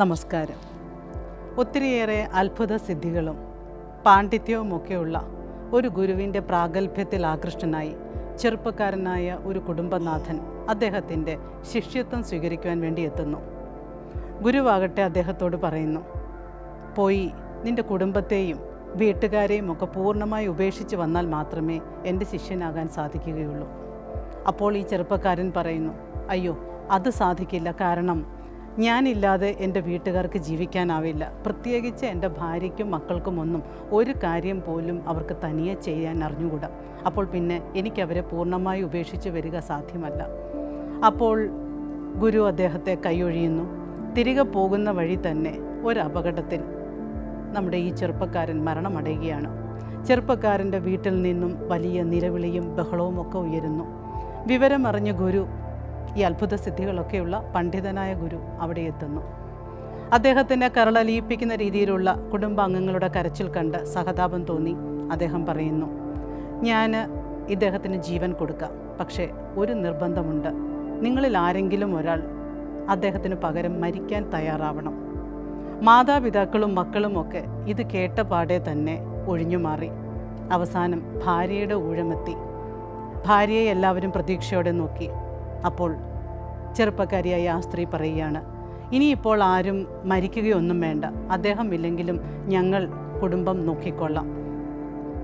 നമസ്കാരം. ഒത്തിരിയേറെ അത്ഭുത സിദ്ധികളും പാണ്ഡിത്യവുമൊക്കെയുള്ള ഒരു ഗുരുവിന്റെ പ്രാഗൽഭ്യത്തിൽ ആകൃഷ്ടനായി ചെറുപ്പക്കാരനായ ഒരു കുടുംബനാഥൻ അദ്ദേഹത്തിന്റെ ശിഷ്യത്വം സ്വീകരിക്കുവാൻ വേണ്ടി എത്തുന്നു. ഗുരുവാകട്ടെ അദ്ദേഹത്തോട് പറയുന്നു പോയി നിന്റെ കുടുംബത്തെയും വീട്ടുകാരെയും ഒക്കെ പൂർണമായി ഉപേക്ഷിച്ച് വന്നാൽ മാത്രമേ എന്റെ ശിഷ്യനാകാൻ സാധിക്കുകയുള്ളൂ. അപ്പോൾ ഈ ചെറുപ്പക്കാരൻ പറയുന്നു അയ്യോ അത് സാധിക്കില്ല. കാരണം ഞാനില്ലാതെ എന്റെ വീട്ടുകാർക്ക് ജീവിക്കാനാവില്ല. പ്രത്യേകിച്ച് എന്റെ ഭാര്യയ്ക്കും മക്കൾക്കും ഒന്നും ഒരു കാര്യം പോലും അവർക്ക് തനിയെ ചെയ്യാൻ അറിഞ്ഞുകൂടാ. അപ്പോൾ പിന്നെ എനിക്കവരെ പൂർണമായി ഉപേക്ഷിച്ച് വരിക സാധ്യമല്ല. അപ്പോൾ ഗുരു അദ്ദേഹത്തെ കൈയൊഴിയുന്നു. തിരികെ പോകുന്ന വഴി തന്നെ ഒരു അപകടത്തിൽ നമ്മുടെ ഈ ചെറുപ്പക്കാരൻ മരണമടയുകയാണ്. ചെറുപ്പക്കാരന്റെ വീട്ടിൽ നിന്നും വലിയ നിലവിളിയും ബഹളവും ഒക്കെ ഉയരുന്നു. വിവരമറിഞ്ഞ ഗുരു ഈ അത്ഭുത സിദ്ധികളൊക്കെയുള്ള പണ്ഡിതനായ ഗുരു അവിടെ എത്തുന്നു. അദ്ദേഹത്തിനെ കരളലിയിപ്പിക്കുന്ന രീതിയിലുള്ള കുടുംബാംഗങ്ങളുടെ കരച്ചിൽ കണ്ട് സഹതാപം തോന്നി. അദ്ദേഹം പറയുന്നു ഞാൻ ഇദ്ദേഹത്തിന് ജീവൻ കൊടുക്കാം. പക്ഷേ ഒരു നിർബന്ധമുണ്ട്. നിങ്ങളിൽ ആരെങ്കിലും ഒരാൾ അദ്ദേഹത്തിന് പകരം മരിക്കാൻ തയ്യാറാവണം. മാതാപിതാക്കളും മക്കളുമൊക്കെ ഇത് കേട്ട പാടെ തന്നെ ഒഴിഞ്ഞു മാറി. അവസാനം ഭാര്യയുടെ ഊഴമെത്തി. ഭാര്യയെ എല്ലാവരും പ്രതീക്ഷയോടെ നോക്കി. അപ്പോൾ ചെറുപ്പക്കാരിയായ ആ സ്ത്രീ പറയുകയാണ് ഇനിയിപ്പോൾ ആരും മരിക്കുകയൊന്നും വേണ്ട. അദ്ദേഹം ഇല്ലെങ്കിലും ഞങ്ങൾ കുടുംബം നോക്കിക്കൊള്ളാം.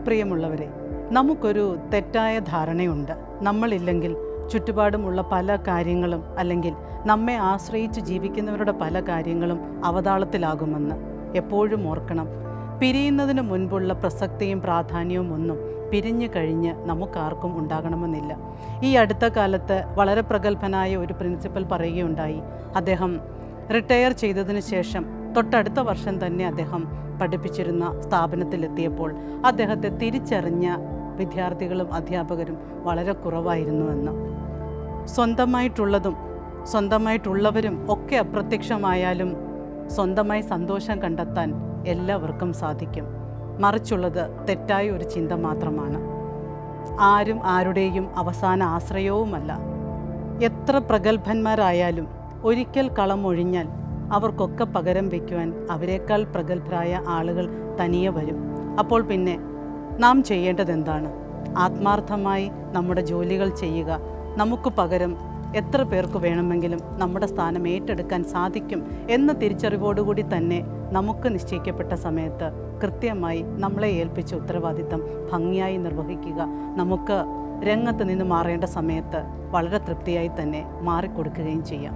പ്രിയമുള്ളവരെ നമുക്കൊരു തെറ്റായ ധാരണയുണ്ട്. നമ്മളില്ലെങ്കിൽ ചുറ്റുപാടുമുള്ള പല കാര്യങ്ങളും അല്ലെങ്കിൽ നമ്മെ ആശ്രയിച്ച് ജീവിക്കുന്നവരുടെ പല കാര്യങ്ങളും അവതാളത്തിലാകുമെന്ന് എപ്പോഴും ഓർക്കണം. പിരിയുന്നതിന് മുൻപുള്ള പ്രസക്തിയും പ്രാധാന്യവും ഒന്നും പിരിഞ്ഞു കഴിഞ്ഞ് നമുക്കാർക്കും ഉണ്ടാകണമെന്നില്ല. ഈ അടുത്ത കാലത്ത് വളരെ പ്രഗത്ഭനായ ഒരു പ്രിൻസിപ്പൽ പറയുകയുണ്ടായി. അദ്ദേഹം റിട്ടയർ ചെയ്തതിന് ശേഷം തൊട്ടടുത്ത വർഷം തന്നെ അദ്ദേഹം പഠിപ്പിച്ചിരുന്ന സ്ഥാപനത്തിലെത്തിയപ്പോൾ അദ്ദേഹത്തെ തിരിച്ചറിഞ്ഞ വിദ്യാർത്ഥികളും അധ്യാപകരും വളരെ കുറവായിരുന്നുവെന്ന് സ്വന്തമായിട്ടുള്ളതും സ്വന്തമായിട്ടുള്ളവരും ഒക്കെ അപ്രത്യക്ഷമായാലും സ്വന്തമായി സന്തോഷം കണ്ടെത്താൻ എല്ലാവർക്കും സാധിക്കും. മറിച്ചുള്ളത് തെറ്റായ ഒരു ചിന്ത മാത്രമാണ്. ആരും ആരുടെയും അവസാന ആശ്രയവുമല്ല. എത്ര പ്രഗത്ഭന്മാരായാലും ഒരിക്കൽ കളമൊഴിഞ്ഞാൽ അവർക്കൊക്കെ പകരം വയ്ക്കുവാൻ അവരെക്കാൾ പ്രഗത്ഭരായ ആളുകൾ തനിയെ വരും. അപ്പോൾ പിന്നെ നാം ചെയ്യേണ്ടതെന്താണ്? ആത്മാർത്ഥമായി നമ്മുടെ ജോലികൾ ചെയ്യുക. നമുക്ക് പകരം എത്ര പേർക്ക് വേണമെങ്കിലും നമ്മുടെ സ്ഥാനം ഏറ്റെടുക്കാൻ സാധിക്കും എന്ന തിരിച്ചറിവോടുകൂടി തന്നെ നമുക്ക് നിശ്ചയിക്കപ്പെട്ട സമയത്ത് കൃത്യമായി നമ്മളെ ഏൽപ്പിച്ച ഉത്തരവാദിത്തം ഭംഗിയായി നിർവഹിക്കുക. നമുക്ക് രംഗത്ത് നിന്ന് മാറേണ്ട സമയത്ത് വളരെ തൃപ്തിയായി തന്നെ മാറിക്കൊടുക്കുകയും ചെയ്യാം.